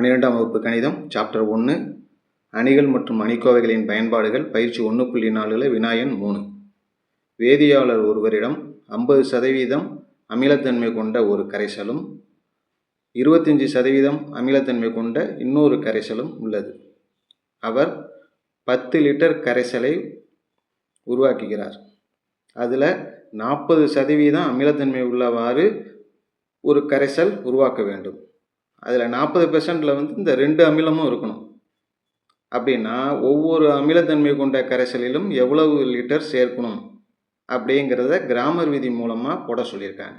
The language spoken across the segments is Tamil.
பன்னிரெண்டாம் வகுப்பு கணிதம் சாப்டர் ஒன்று அணிகள் மற்றும் அணிக்கோவைகளின் பயன்பாடுகள் பயிற்சி ஒன்று புள்ளி நாலில் வினாயன் மூணு. வேதியாளர் ஒருவரிடம் ஐம்பது சதவீதம் அமிலத்தன்மை கொண்ட ஒரு கரைசலும் இருபத்தஞ்சி சதவீதம் அமிலத்தன்மை கொண்ட இன்னொரு கரைசலும் உள்ளது. அவர் பத்து லிட்டர் கரைசலை உருவாக்குகிறார். அதில் நாற்பது சதவீதம் அமிலத்தன்மை உள்ளவாறு ஒரு கரைசல் உருவாக்க வேண்டும். அதில் நாற்பது பெர்சன்டில் வந்து இந்த ரெண்டு அமிலமும் இருக்கணும். அப்படின்னா ஒவ்வொரு அமிலத்தன்மை கொண்ட கரைசலிலும் எவ்வளவு லிட்டர் சேர்க்கணும் அப்படிங்கிறத கிராமர் விதி மூலமாக போட சொல்லியிருக்காங்க.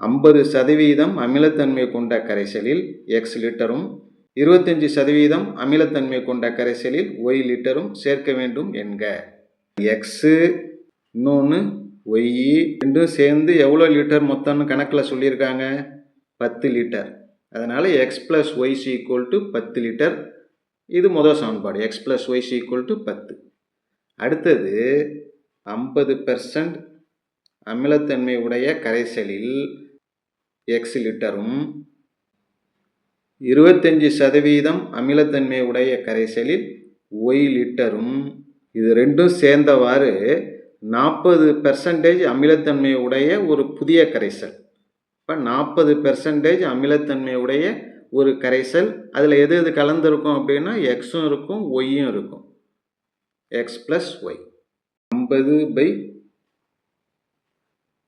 ஐம்பது சதவீதம் அமிலத்தன்மை கொண்ட கரைசலில் எக்ஸ் லிட்டரும் இருபத்தஞ்சி சதவீதம் அமிலத்தன்மை கொண்ட கரைசலில் ஒய் லிட்டரும் சேர்க்க வேண்டும் என்க. எக்ஸு இன்னொன்று ஒய் ரெண்டும் சேர்ந்து எவ்வளோ லிட்டர் மொத்தம்னு கணக்கில் சொல்லியிருக்காங்க? பத்து லிட்டர் அதனால் X plus Y equal to பத்து லிட்டர் இது முதல் சமன்பாடு. X plus Y equal to பத்து. அடுத்தது ஐம்பது பெர்சன்ட் அமிலத்தன்மை உடைய கரைசலில் எக்ஸ் லிட்டரும் இருபத்தஞ்சி சதவீதம் அமிலத்தன்மை உடைய கரைசலில் ஒய் லிட்டரும் இது ரெண்டும் சேர்ந்தவாறு நாற்பது பெர்சன்டேஜ் அமிலத்தன்மை உடைய ஒரு புதிய கரைசல். இப்போ நாற்பது பெர்சன்டேஜ் அமிலத்தன்மை உடைய ஒரு கரைசல் அதில் எது எது கலந்துருக்கும் அப்படின்னா எக்ஸும் இருக்கும் ஒய்யும் இருக்கும். எக்ஸ் ப்ளஸ் ஒய் ஐம்பது பை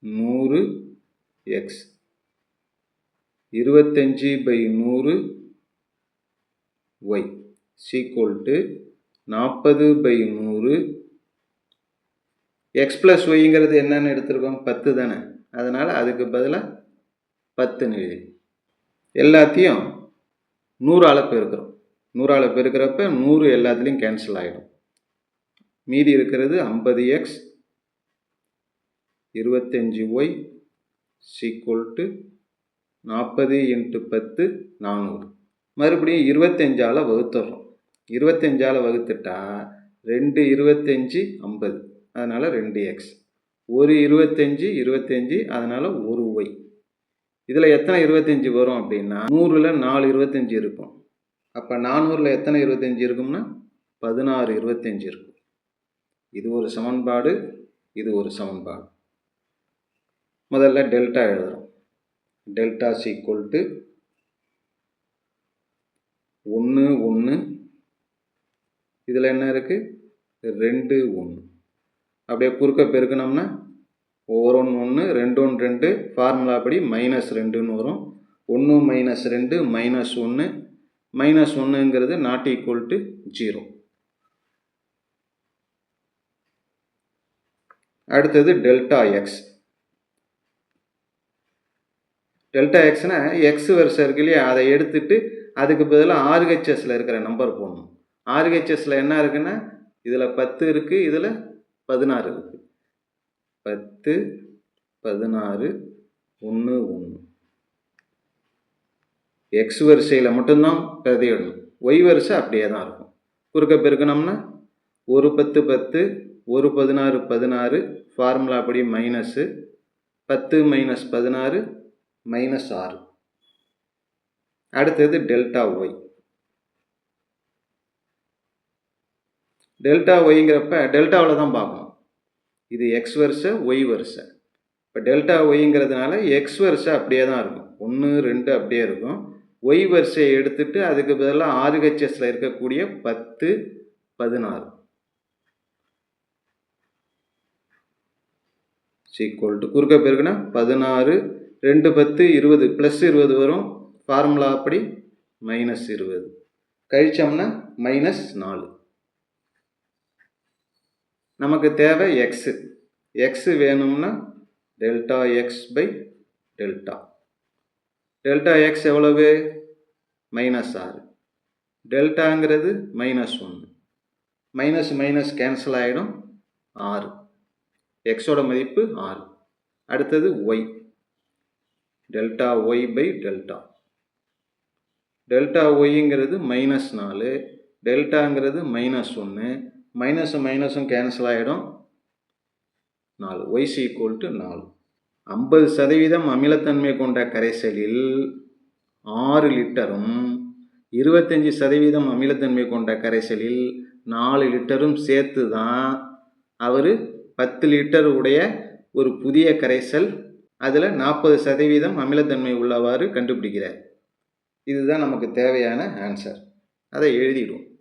நூறு எக்ஸ் இருபத்தஞ்சி பை நூறு ஒய் சீக்குவல் டு நாற்பது பை நூறு. எக்ஸ் ப்ளஸ் ஒய்ங்கிறது என்னென்னு எடுத்திருக்கோம் பத்து தானே. அதனால் அதுக்கு பதிலாக பத்துன்னு எழுதி. எல்லாத்தையும் நூறால் பெருக்கிறோம் நூறால் பெருக்கிறப்ப நூறு எல்லாத்துலேயும் கேன்சல் ஆகிடும் மீதி இருக்கிறது ஐம்பது எக்ஸ் இருபத்தஞ்சி ஒய் சீக்குவல் டு நாற்பது இன்ட்டு பத்து நானூறு. மறுபடியும் இருபத்தஞ்சால் வகுத்துடுறோம் இருபத்தஞ்சால் வகுத்துட்டா ரெண்டு இருபத்தஞ்சி ஐம்பது. அதனால் ரெண்டு எக்ஸ் ஒரு இருபத்தஞ்சி இருபத்தஞ்சி அதனால் ஒரு ஒய் இதில் எத்தனை இருபத்தஞ்சி வரும் அப்படின்னா நூறில் நாலு இருபத்தஞ்சி இருக்கும். அப்போ நானூறில் எத்தனை இருபத்தஞ்சி இருக்கும்னா பதினாறு இருபத்தஞ்சி இருக்கும். இது ஒரு சமன்பாடு இது ஒரு சமன்பாடு. முதல்ல டெல்டா எழுதுகிறோம் டெல்டா சீக்குவல் டு ஒன்று ஒன்று இதில் என்ன இருக்குது ரெண்டு ஒன்று அப்படியே குறுக்க பெருக்கணும்னா ஒவ்வொரு ஒன்று ஒன்று ரெண்டு ஒன்று ரெண்டு. ஃபார்முலா படி மைனஸ் ரெண்டுன்னு வரும். ஒன்று மைனஸ் ரெண்டு மைனஸ் ஒன்று மைனஸ் ஒன்றுங்கிறது நாட் ஈக்குவல் டு ஜீரோ அடுத்தது டெல்டா எக்ஸ் டெல்டா எக்ஸ்னா எக்ஸ் வருஷம் இருக்கு இல்லையா? அதை எடுத்துட்டு அதுக்கு பதிலாக ஆர்ஹெச்எஸில் இருக்கிற நம்பர் போடணும். ஆர்ஹெச்எஸில் என்ன இருக்குன்னா இதில் பத்து இருக்குது இதில் பதினாறு இருக்குது பத்து பதினாறு ஒன்று ஒன்று எக்ஸ் வரிசையில் மட்டும்தான் பிரதியிடணும் ஒய் வரிசை அப்படியே தான் இருக்கும். குறுக்க பெருக்கணும்னா ஒரு பத்து பத்து ஒரு பதினாறு பதினாறு ஃபார்முலா படி மைனஸு பத்து மைனஸ் பதினாறு மைனஸ் ஆறு. அடுத்தது டெல்டா ஒய் டெல்டா ஒய்ங்கிறப்ப டெல்டாவில் தான் பார்க்கணும். இது எக்ஸ் வருஷ ஒய் வருஷ. இப்போ டெல்டா ஒய்ங்கிறதுனால எக்ஸ் வருஷ அப்படியே தான் இருக்கும். ஒன்று ரெண்டு அப்படியே இருக்கும். ஒய் வரிசையை எடுத்துட்டு அதுக்கு பதிலாக ஆர்ஹெச்எஸில் இருக்கக்கூடிய பத்து பதினாறு. சீக்குவல் டு குறுக்க பெருக்குன்னா பதினாறு ரெண்டு பத்து இருபது. ப்ளஸ் இருபது வரும். ஃபார்முலா அப்படி மைனஸ் இருபது. கழிச்சோம்னா மைனஸ் நாலு. நமக்கு தேவை எக்ஸு எக்ஸு வேணும்னா delta X by delta delta X எவ்வளவு? மைனஸ் ஆறு. டெல்டாங்கிறது மைனஸ் ஒன்று மைனஸ் மைனஸ் கேன்சல் ஆகிடும் ஆறு. எக்ஸோட மதிப்பு ஆறு. அடுத்தது Y delta Y by delta delta ஒய்ங்கிறது minus நாலு. டெல்டாங்கிறது மைனஸ் ஒன்று மைனஸும் மைனஸும் கேன்சல் ஆகிடும் நாலு. ஒய்ஸ் ஈக்குவல் டு நாலு. ஐம்பது சதவீதம் அமிலத்தன்மை கொண்ட கரைசலில் ஆறு லிட்டரும் இருபத்தஞ்சி சதவீதம் அமிலத்தன்மை கொண்ட கரைசலில் நாலு லிட்டரும் சேர்த்து தான் அவர் பத்து லிட்டர் உடைய ஒரு புதிய கரைசல் அதில் நாற்பது சதவீதம் அமிலத்தன்மை உள்ளவாறு கண்டுபிடிக்கிறார். இதுதான் நமக்கு தேவையான ஆன்சர் அதை எழுதிடுவோம்.